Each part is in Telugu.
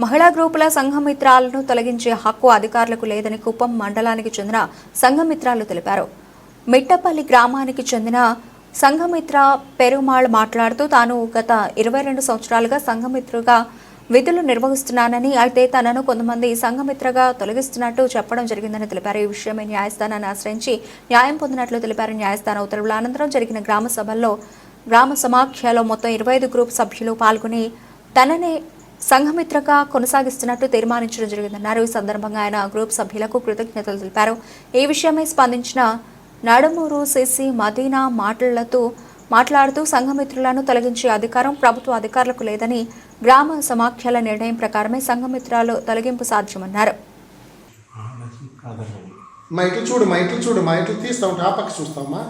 మహిళా గ్రూపుల సంఘమిత్రాలను తొలగించే హక్కు అధికారులకు లేదని కుప్పం మండలానికి చెందిన సంఘమిత్రాలు తెలిపారు. మిట్టపల్లి గ్రామానికి చెందిన సంఘమిత్ర పెరుమాళ్ మాట్లాడుతూ తాను గత ఇరవై రెండు సంవత్సరాలుగా సంఘమిత్రుగా విధులు నిర్వహిస్తున్నానని అయితే తనను కొంతమంది సంఘమిత్రగా తొలగిస్తున్నట్టు చెప్పడం జరిగిందని తెలిపారు. ఈ విషయమై న్యాయస్థానాన్ని ఆశ్రయించి న్యాయం పొందినట్లు తెలిపారు. న్యాయస్థాన ఉత్తర్వుల అనంతరం జరిగిన గ్రామ సభల్లో గ్రామ సమాఖ్యలో మొత్తం ఇరవై ఐదు గ్రూప్ సభ్యులు పాల్గొని తననే సంఘమిత్రగా కొనసాగిస్తున్నట్టు తీర్మానించడం జరిగిందన్నారు. ఈ సందర్భంగా ఆయన గ్రూప్ సభ్యులకు కృతజ్ఞతలు తెలిపారు. ఈ విషయమై స్పందించిన నడుమూరు సిసి మదీనా మాటలతో మాట్లాడుతూ సంఘమిత్రులను తొలగించే అధికారం ప్రభుత్వ అధికారులకు లేదని గ్రామ సమాఖ్యల నిర్ణయం ప్రకారమే సంఘమిత్రాలు తొలగింపు సాధ్యమన్నారు. మా చూడు మా చూడు మా ఇట్లు ఆ పక్క చూస్తామా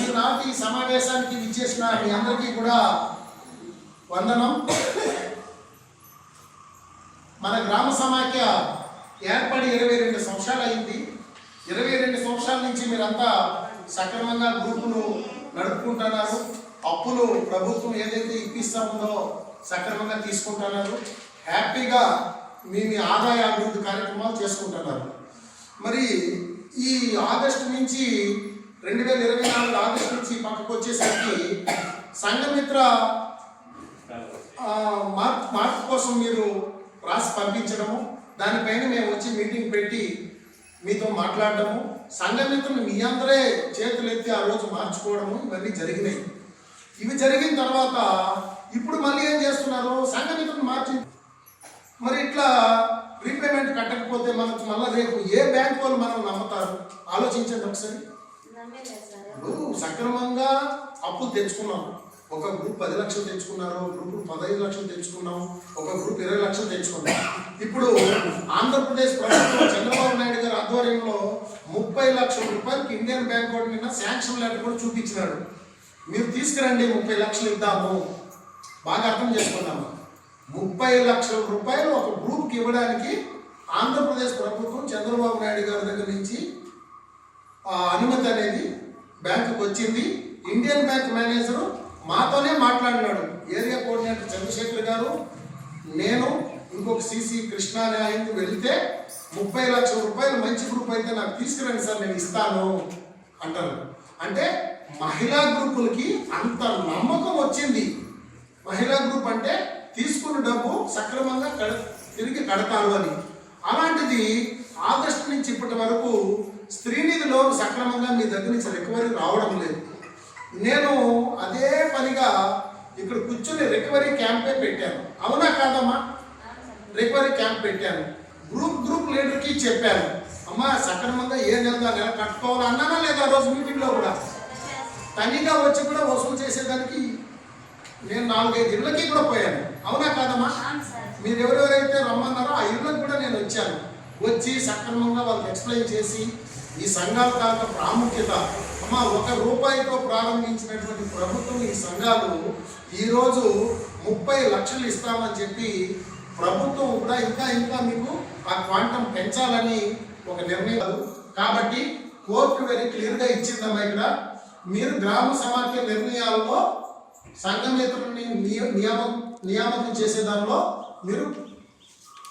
ఈనాటి ఈ సమావేశానికి విచ్చేసిన మీ అందరికీ కూడా వందనం. మన గ్రామ సమాఖ్య ఏర్పడి ఇరవై రెండు సంవత్సరాలు అయింది. ఇరవై రెండు సంవత్సరాల నుంచి మీరంతా సక్రమంగా గ్రూపును నడుపుకుంటున్నారు. అప్పులు ప్రభుత్వం ఏదైతే ఇప్పిస్తా ఉందో సక్రమంగా తీసుకుంటున్నారు. హ్యాపీగా మీ మీ ఆదాయ అభివృద్ధి కార్యక్రమాలు చేసుకుంటున్నారు. మరి ఈ ఆగస్టు నుంచి రెండు వేల ఇరవై నాలుగు ఆగస్టు నుంచి పక్కకు వచ్చేసరికి సంఘమిత్ర మార్క్ మార్పు కోసం మీరు రాసి పంపించడము దానిపైన మేము వచ్చి మీటింగ్ పెట్టి మీతో మాట్లాడడము సంఘమిత్రులు మీ అందరే చేతులు ఎత్తి ఆ రోజు మార్చుకోవడము ఇవన్నీ జరిగినాయి. ఇవి జరిగిన తర్వాత ఇప్పుడు మళ్ళీ ఏం చేస్తున్నారు? సంఘమిత్రులు మార్చి మరి ఇట్లా ప్రీపేమెంట్ కట్టకపోతే మనకు మళ్ళీ రేపు ఏ బ్యాంక్ వాళ్ళు మనం నమ్ముతారు? ఆలోచించండి ఒకసారి. నువ్వు సక్రమంగా అప్పు తెచ్చుకున్నాం. ఒక గ్రూప్ పది లక్షలు తెచ్చుకున్నారు ఒక గ్రూప్ పదహైదు లక్షలు తెచ్చుకున్నాం ఒక గ్రూప్ ఇరవై లక్షలు తెచ్చుకున్నాం. ఇప్పుడు ఆంధ్రప్రదేశ్ ప్రభుత్వం చంద్రబాబు నాయుడు గారి ఆధ్వర్యంలో ముప్పై లక్షల రూపాయలకి ఇండియన్ బ్యాంక్ వాడి నిన్న శాంక్షన్ లెటర్ కూడా చూపించినాడు. మీరు తీసుకురండి ముప్పై లక్షలు ఇద్దాము. బాగా అర్థం చేసుకున్నాము ముప్పై లక్షల రూపాయలు ఒక గ్రూప్కి ఇవ్వడానికి ఆంధ్రప్రదేశ్ ప్రభుత్వం చంద్రబాబు నాయుడు గారి దగ్గర నుంచి ఆ అనుమతి అనేది బ్యాంకుకి వచ్చింది. ఇండియన్ బ్యాంక్ మేనేజరు మాతోనే మాట్లాడినాడు. ఏరియా కోఆర్డినేటర్ చంద్రశేఖర్ గారు నేను ఇంకొక సీసీ కృష్ణ అనే ఆయనకి వెళితే ముప్పై లక్షల రూపాయలు మంచి గ్రూప్ అయితే నాకు తీసుకురండి సార్ నేను ఇస్తాను అంటారు. అంటే మహిళా గ్రూపులకి అంత నమ్మకం వచ్చింది. మహిళా గ్రూప్ అంటే తీసుకున్న డబ్బు సక్రమంగా కడ తిరిగి కడతారు అని. అలాంటిది ఆగస్టు నుంచి ఇప్పటి వరకు స్త్రీనిధి లోన్ సక్రమంగా మీ దగ్గర నుంచి రికవరీ రావడం లేదు. నేను అదే పనిగా ఇక్కడ కూర్చొని రికవరీ క్యాంపే పెట్టాను. అవునా కాదమ్మా? రికవరీ క్యాంప్ పెట్టాను. గ్రూప్ గ్రూప్ లీడర్కి చెప్పాను. అమ్మా సక్రమంగా ఏ నెల నెల కట్టుకోవాలి అన్నానా లేదా రోజు మీటింగ్లో కూడా? తనిగా వచ్చి కూడా వసూలు చేసేదానికి నేను నాలుగైదు ఇళ్ళకి కూడా పోయాను. అవునా కాదమ్మా? మీరు ఎవరెవరైతే రమ్మన్నారో ఆ ఇళ్ళకి కూడా నేను వచ్చాను. వచ్చి సక్రమంగా వాళ్ళకి ఎక్స్ప్లెయిన్ చేసి ఈ సంఘాల తాలూకా ప్రాముఖ్యత అమ్మా ఒక రూపాయితో ప్రారంభించినటువంటి ప్రభుత్వం ఈ సంఘాలు ఈరోజు ముప్పై లక్షలు ఇస్తామని చెప్పి ప్రభుత్వం కూడా ఇంకా ఇంకా మీకు ఆ క్వాంటం పెంచాలని ఒక నిర్ణయం కాబట్టి కోర్టు వెరీ క్లియర్గా ఇచ్చిందమ్మా ఇక్కడ. మీరు గ్రామ సమాఖ్య నిర్ణయాల్లో సంఘమిత్రుల్ని నియ- నియామకం నియామకం చేసే దానిలో మీరు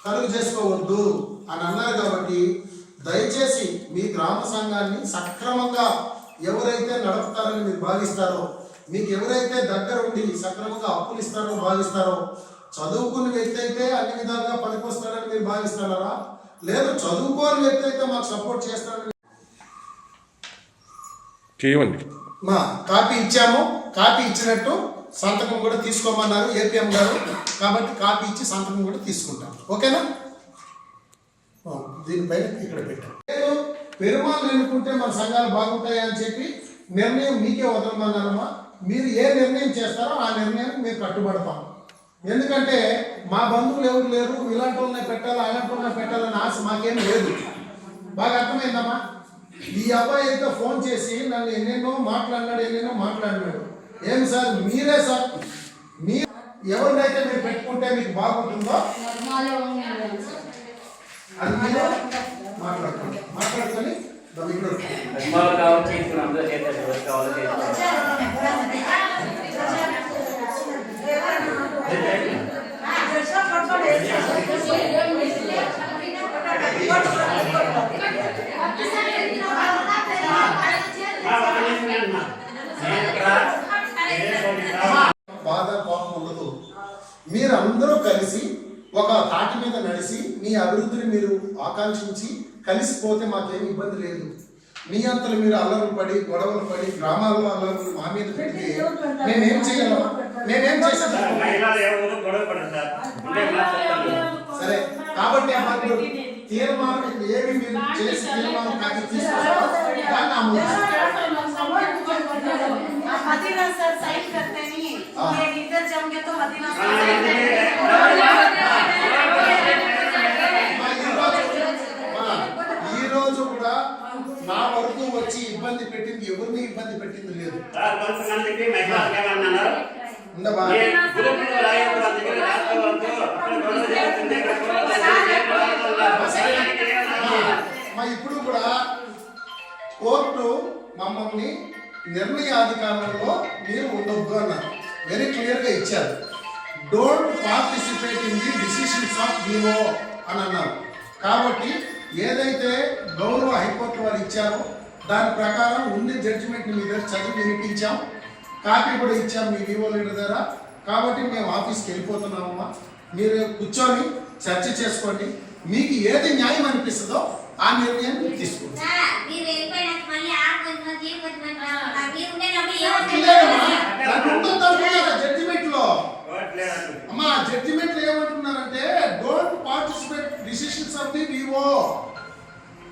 కలుగు చేసుకోవద్దు అని అన్నారు కాబట్టి దయచేసి మీ గ్రామ సంఘాన్ని సక్రమంగా ఎవరైతే నడుపుతారని మీరు భావిస్తారో మీకు ఎవరైతే దగ్గర ఉండి సక్రమంగా అప్పులు ఇస్తారో భావిస్తారో చదువుకున్న వ్యక్తి అయితే అన్ని విధాలుగా పనికొస్తాడని మీరు భావిస్తున్నారా? లేదు చదువుకోని వ్యక్తి అయితే మాకు సపోర్ట్ చేస్తారని మా కాపీ ఇచ్చాము. కాపీ ఇచ్చినట్టు సంతకం కూడా తీసుకోమన్నారు ఏపీఎం గారు. కాబట్టి కాపీ ఇచ్చి సంతకం కూడా తీసుకుంటాం. ఓకేనా? ఓ, దీనిపైన ఇక్కడ పెట్టాం. లేదు పెరుమాళ్ళు ఎన్నుకుంటే మన సంఘాలు బాగుంటాయి అని చెప్పి నిర్ణయం మీకే వదలమన్నారమ్మా. మీరు ఏ నిర్ణయం చేస్తారో ఆ నిర్ణయానికి మేము కట్టుబడతాం. ఎందుకంటే మా బంధువులు ఎవరు లేరు ఇలాంటి వాళ్ళని పెట్టాలి అలాంటి వాళ్ళని పెట్టాలని ఆశ మాకేం లేదు. బాగా అర్థమైందమ్మా? ఈ అబ్బాయి అయితే ఫోన్ చేసి నన్ను ఎన్నెన్నో మాట్లాడినాడు ఎన్నెన్నో మాట్లాడినాడు. ఏం సార్ మీరే సార్ మీ ఎవరినైతే మీరు పెట్టుకుంటే మీకు బాగుంటుందో అది మీరు మాట్లాడుకోండి. మాట్లాడుకొని ఇక్కడ నిర్మల్ కావచ్చు ఇప్పుడు అందరూ చేస్తారు ఎవరు కావాలో చేస్తారు బాధ కోపం ఉండదు మీరు అందరూ కలిసి ఒక తాటి మీద నడిచి మీ అభివృద్ధిని మీరు ఆకాంక్షించి కలిసిపోతే మాకేం ఇబ్బంది లేదు మీ అంతలు మీరు అల్లర్లు పడి గొడవలు పడి గ్రామాల్లో అల్లర్లు మా మీద పెడితే మేమేం చేయగలం మేమేం చేస్తాం మహిళలు ఎవరు గొడవ పడరు సార్ ఉంటే మాట్లాడతాను సరే కాబట్టి మాకు తీర్మానం ఏమి మీరు చేసి తీర్మానం కాకి తీసుకొస్తారో దాన్ని ఆమోదిస్తాం मदीना सर साइड करते नहीं हाँ। ये इधर जाओगे तो मदीना सर हाँ, साइड ఇబ్బంది పెట్టింది ఎవరిని ఇబ్బంది పెట్టింది లేదు. ఇప్పుడు కూడా కోర్టు మమ్మల్ని నిర్ణయాధికారంలో మీరు ఉండొద్దు అన్నారు. వెరీ క్లియర్గా ఇచ్చారు. Don't participate in the decisions of DO అని అన్నారు. కాబట్టి ఏదైతే గౌరవ హైకోర్టు వారు ఇచ్చారో దాని ప్రకారం ఉండే జడ్జిమెంట్ మీ దగ్గర చదివి వినిపించాం. కాపీ కూడా ఇచ్చాం మీ వివో లీడర్ దగ్గర. కాబట్టి మేము ఆఫీస్కి వెళ్ళిపోతున్నామమ్మా. మీరు కూర్చొని చర్చ చేసుకోండి. మీకు ఏది న్యాయం అనిపిస్తుందో ఆ నిర్ణయం తీసుకోండి. మీరు వెళ్ళిపోయినాక మళ్ళీ ఆ కొంచెం ఈ కొంచెం రాసుకుంటారు. మీరు ఉండేటప్పుడు క్లియర్గా ఏమవుతుంది? దాంట్లో ఉంటుంది అంటున్నారు జడ్జిమెంట్లో ఓట్ లేదంటుంది. అమ్మా జడ్జిమెంట్లో ఏమంటున్నారంటే don't participate decisions of the VO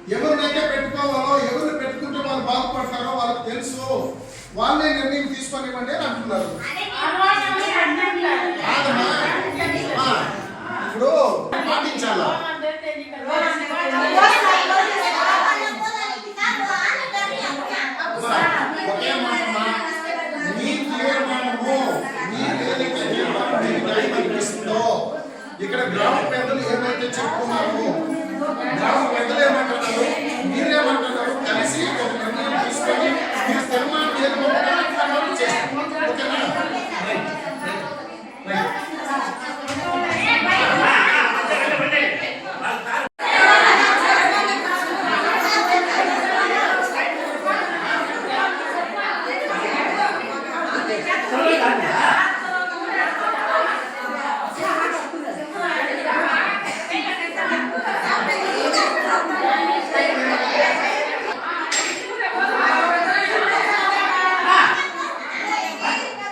ఎవరినైతే పెట్టుకోవాలో ఎవరిని పెట్టుకుంటే వాళ్ళు బాధపడతారో వాళ్ళకి తెలుసు. వాళ్ళే నిర్ణయం తీసుకోనివ్వండి అని అంటున్నారు అదే కాదమ్మా అమ్మా, ఇప్పుడు పాటించాలా అమ్మా, ఒకే మాట అమ్మా. మీ తీర్మానము మీరు ఏదైతే తీర్మానం మీకు న్యాయం అనిపిస్తుందో ఇక్కడ గ్రామ పెద్దలు ఏమైతే చెప్పుకున్నారు గ్రామ పెద్దలు ఏమంటున్నారు మీరేమంటున్నారు కలిసి ఒక నిర్ణయం తీసుకొని మీరు తీర్మానం ఏర్పడుతున్నారు చేస్తాం ఓకేనా రైట్ రైట్ రైట్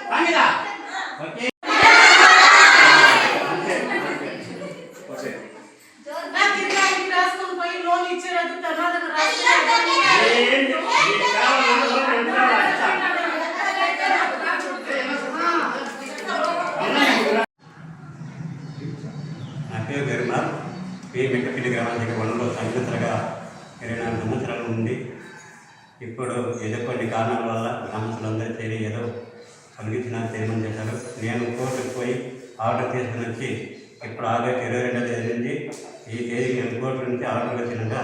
వాంగిదా? ఓకే. Okay, okay. ఓకే. నా తిరిగి ఇంటికి రాసుకొని పోయి లోన్ ఇచ్చేది తర్వాత ఏం మీకు కావాలన్నా లోన్ ఎంత కావాలో ఇస్తా. నా పేరు పి మెట్టపల్లి గ్రామానికి వనంలో సంగతులుగా ఇరవై నాలుగు సంవత్సరాలు ఉండి ఇప్పుడు ఏదో కొన్ని కారణాల వల్ల గ్రామస్తులందరూ చేరి ఏదో కలిగించిన తీర్మానం చేశారు. నేను కోర్టుకు పోయి ఆర్డర్ తీసుకుని వచ్చి ఇప్పుడు ఆగస్టు ఇరవై రెండో తేదీ నుంచి ఈ తేదీ నేను కోర్టు నుంచి ఆర్డర్ వచ్చినగా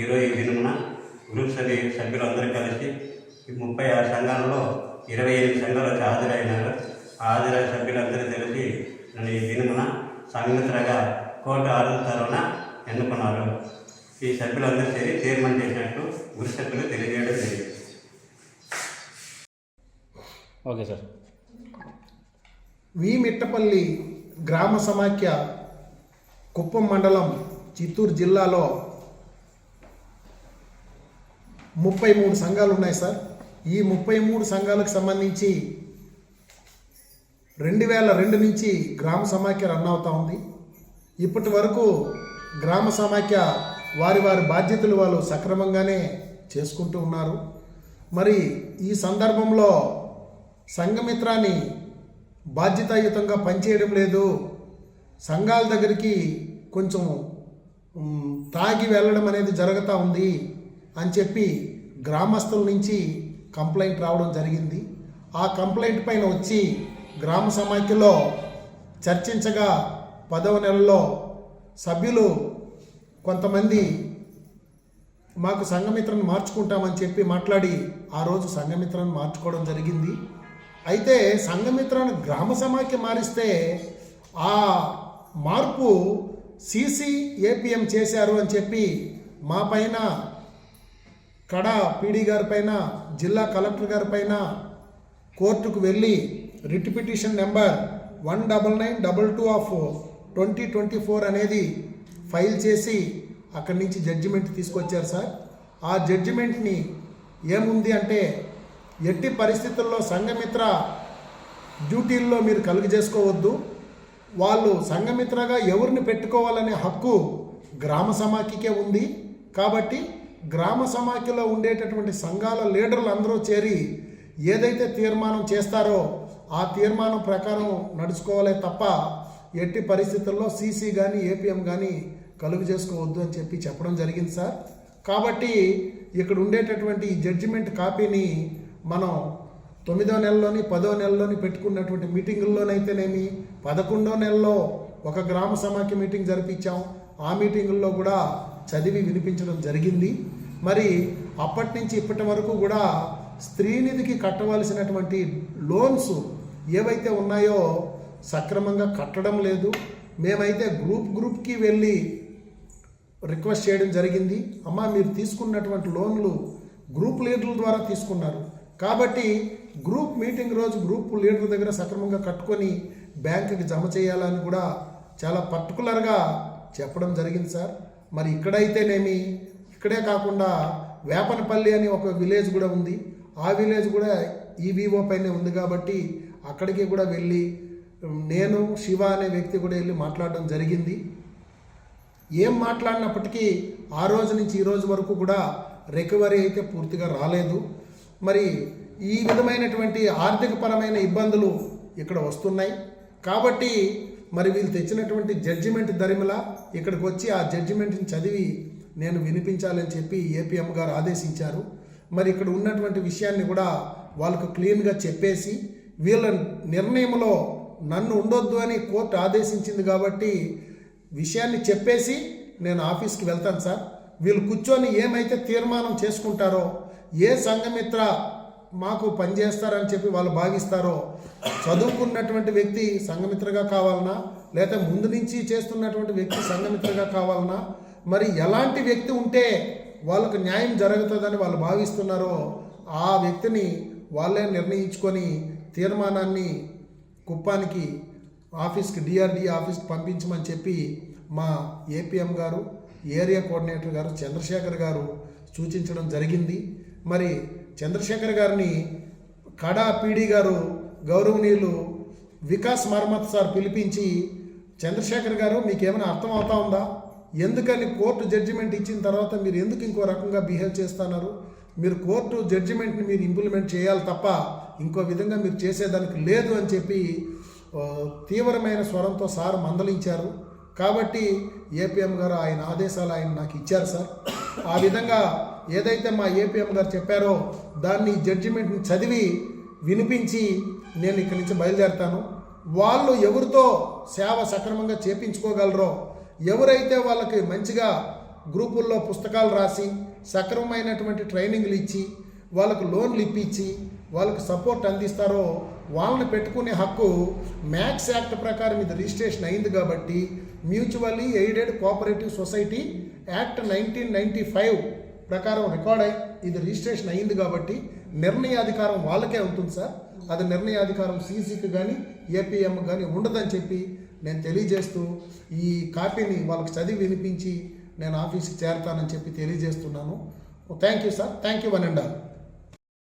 ఈరోజు ఈ దినమున గ్రూప్ సభ్యు సభ్యులందరూ కలిసి ముప్పై ఆరు సంఘాలలో ఇరవై ఎనిమిది సంఘాలు వచ్చి హాజరైనారు. హాజరైన సభ్యులందరూ తెలిసి సంగతులుగా కోర్టు తరఫున ఎన్నుకున్నారు. ఈ సభ్యులందరూ చేరి తీర్మానం చేసినట్టు గురు సభ్యులు తెలియజేయడం జరిగింది. Okay sir. వి మిట్టపల్లి గ్రామ సమాఖ్య కుప్పం మండలం చిత్తూరు జిల్లాలో ముప్పై మూడు సంఘాలు ఉన్నాయి సార్. ఈ ముప్పై మూడు సంఘాలకు సంబంధించి రెండు వేల రెండు నుంచి గ్రామ సమాఖ్య రన్ అవుతూ ఉంది. ఇప్పటి వరకు గ్రామ సమాఖ్య వారి వారి బాధ్యతలు వాళ్ళు సక్రమంగానే చేసుకుంటూ ఉన్నారు. మరి ఈ సందర్భంలో సంఘమిత్రాన్ని బాధ్యతాయుతంగా పనిచేయడం లేదు. సంఘాల దగ్గరికి కొంచెం తాగి వెళ్ళడం అనేది జరుగుతూ ఉంది అని చెప్పి గ్రామస్తుల నుంచి కంప్లైంట్ రావడం జరిగింది. ఆ కంప్లైంట్ పైన వచ్చి గ్రామ సమాఖ్యలో చర్చించగా పదవ నెలలో సభ్యులు కొంతమంది మాకు సంఘమిత్రను మార్చుకుంటామని చెప్పి మాట్లాడి ఆ రోజు సంఘమిత్రను మార్చుకోవడం జరిగింది. అయితే సంఘమిత్రను గ్రామ సమాఖ్య మారిస్తే ఆ మార్పు సీసీ ఏపీఎం చేశారు అని చెప్పి మా పైన కడ పీడీ గారి పైన జిల్లా కలెక్టర్ గారి పైన కోర్టుకు వెళ్ళి writ petition number one double nine double two of twenty twenty four అనేది ఫైల్ చేసి అక్కడి నుంచి జడ్జిమెంట్ తీసుకొచ్చారు సార్. ఆ జడ్జిమెంట్ని ఏముంది అంటే ఎట్టి పరిస్థితుల్లో సంఘమిత్ర డ్యూటీల్లో మీరు కలుగు చేసుకోవద్దు. వాళ్ళు సంఘమిత్రగా ఎవరిని పెట్టుకోవాలనే హక్కు గ్రామ సమాఖ్యకే ఉంది. కాబట్టి గ్రామ సమాఖ్యలో ఉండేటటువంటి సంఘాల లీడర్లు అందరూ చేరి ఏదైతే తీర్మానం చేస్తారో ఆ తీర్మానం ప్రకారం నడుచుకోవాలే తప్ప ఎట్టి పరిస్థితుల్లో సీసీ కానీ ఏపీఎం కానీ కలుగు చేసుకోవద్దు అని చెప్పి చెప్పడం జరిగింది సార్. కాబట్టి ఇక్కడ ఉండేటటువంటి ఈ జడ్జిమెంట్ కాపీని మనం తొమ్మిదో నెలలోని పదో నెలలోని పెట్టుకున్నటువంటి మీటింగుల్లోనైతేనేమి పదకొండో నెలలో ఒక గ్రామ సమాఖ్య మీటింగ్ జరిపించాం. ఆ మీటింగుల్లో కూడా చదివి వినిపించడం జరిగింది. మరి అప్పటి నుంచి ఇప్పటి వరకు కూడా స్త్రీనిధికి కట్టవలసినటువంటి లోన్స్ ఏవైతే ఉన్నాయో సక్రమంగా కట్టడం లేదు మేమైతే గ్రూప్ గ్రూప్కి వెళ్ళి రిక్వెస్ట్ చేయడం జరిగింది. అమ్మా మీరు తీసుకున్నటువంటి లోన్లు గ్రూప్ లీడర్ల ద్వారా తీసుకున్నారు. కాబట్టి గ్రూప్ మీటింగ్ రోజు గ్రూప్ లీడర్ దగ్గర సక్రమంగా కట్టుకొని బ్యాంకుకి జమ చేయాలని కూడా చాలా పర్టికులర్గా చెప్పడం జరిగింది సార్. మరి ఇక్కడైతేనేమి? ఇక్కడే కాకుండా వేపనపల్లి అని ఒక విలేజ్ కూడా ఉంది. ఆ విలేజ్ కూడా ఈవీఓ పైనే ఉంది కాబట్టి అక్కడికి కూడా వెళ్ళి నేను శివ అనే వ్యక్తి కూడా వెళ్ళి మాట్లాడడం జరిగింది. ఏం మాట్లాడినప్పటికీ ఆ రోజు నుంచి ఈ రోజు వరకు కూడా రికవరీ అయితే పూర్తిగా రాలేదు. మరి ఈ విధమైనటువంటి ఆర్థికపరమైన ఇబ్బందులు ఇక్కడ వస్తున్నాయి. కాబట్టి మరి వీళ్ళు తెచ్చినటువంటి జడ్జిమెంట్ ధరిమల ఇక్కడికి వచ్చి ఆ జడ్జిమెంట్ని చదివి నేను వినిపించాలని చెప్పి ఏపీఎం గారు ఆదేశించారు. మరి ఇక్కడ ఉన్నటువంటి విషయాన్ని కూడా వాళ్ళకు క్లీన్గా చెప్పేసి వీళ్ళ నిర్ణయంలో నన్ను ఉండొద్దు అని కోర్టు ఆదేశించింది కాబట్టి విషయాన్ని చెప్పేసి నేను ఆఫీస్కి వెళ్తాను సార్. వీళ్ళు కూర్చొని ఏమైతే తీర్మానం చేసుకుంటారో ఏ సంఘమిత్ర మాకు పనిచేస్తారని చెప్పి వాళ్ళు భావిస్తారో చదువుకున్నటువంటి వ్యక్తి సంఘమిత్రగా కావాలనా లేదా ముందు నుంచి చేస్తున్నటువంటి వ్యక్తి సంఘమిత్రగా కావాలనా మరి ఎలాంటి వ్యక్తి ఉంటే వాళ్ళకు న్యాయం జరుగుతుందని వాళ్ళు భావిస్తున్నారో ఆ వ్యక్తిని వాళ్ళే నిర్ణయించుకొని తీర్మానాన్ని కుప్పానికి ఆఫీస్కి డిఆర్డి ఆఫీస్కి పంపించమని చెప్పి మా ఏపీఎం గారు ఏరియా కోఆర్డినేటర్ గారు చంద్రశేఖర్ గారు సూచించడం జరిగింది. మరి చంద్రశేఖర్ గారిని కడా పీడి గారు గౌరవనీయులు వికాస్ మర్మత్ సార్ పిలిపించి చంద్రశేఖర్ గారు మీకేమైనా అర్థం అవుతా ఉందా? ఎందుకని కోర్టు జడ్జిమెంట్ ఇచ్చిన తర్వాత మీరు ఎందుకు ఇంకో రకంగా బిహేవ్ చేస్తున్నారు? మీరు కోర్టు జడ్జిమెంట్ని మీరు ఇంప్లిమెంట్ చేయాలి తప్ప ఇంకో విధంగా మీరు చేసేదానికి లేదు అని చెప్పి తీవ్రమైన స్వరంతో సార్ మందలించారు. కాబట్టి ఏపీఎం గారు ఆయన ఆదేశాలు ఆయన నాకు ఇచ్చారు సార్. ఆ విధంగా ఏదైతే మా ఏపీఎం గారు చెప్పారో దాన్ని జడ్జిమెంట్ని చదివి వినిపించి నేను ఇక్కడి నుంచి బయలుదేరుతాను. వాళ్ళు ఎవరితో సేవ సక్రమంగా చేపించుకోగలరో ఎవరైతే వాళ్ళకి మంచిగా గ్రూపుల్లో పుస్తకాలు రాసి సక్రమమైనటువంటి ట్రైనింగ్లు ఇచ్చి వాళ్ళకు లోన్లు ఇప్పించి వాళ్ళకి సపోర్ట్ అందిస్తారో వాళ్ళని పెట్టుకునే హక్కు మ్యాక్స్ యాక్ట్ ప్రకారం ఇది రిజిస్ట్రేషన్ అయింది కాబట్టి mutually aided cooperative society act nineteen ninety five ప్రకారం రికార్డ్ అయి ఇది రిజిస్ట్రేషన్ అయింది కాబట్టి నిర్ణయాధికారం వాళ్ళకే ఉంటుంది సార్. అది నిర్ణయాధికారం సీసీకి కానీ ఏపీఎం కానీ ఉండదని చెప్పి నేను తెలియజేస్తూ ఈ కాపీని వాళ్ళకి చదివి వినిపించి నేను ఆఫీస్కి చేరతానని చెప్పి తెలియజేస్తున్నాను. Thank you sir thank you one and all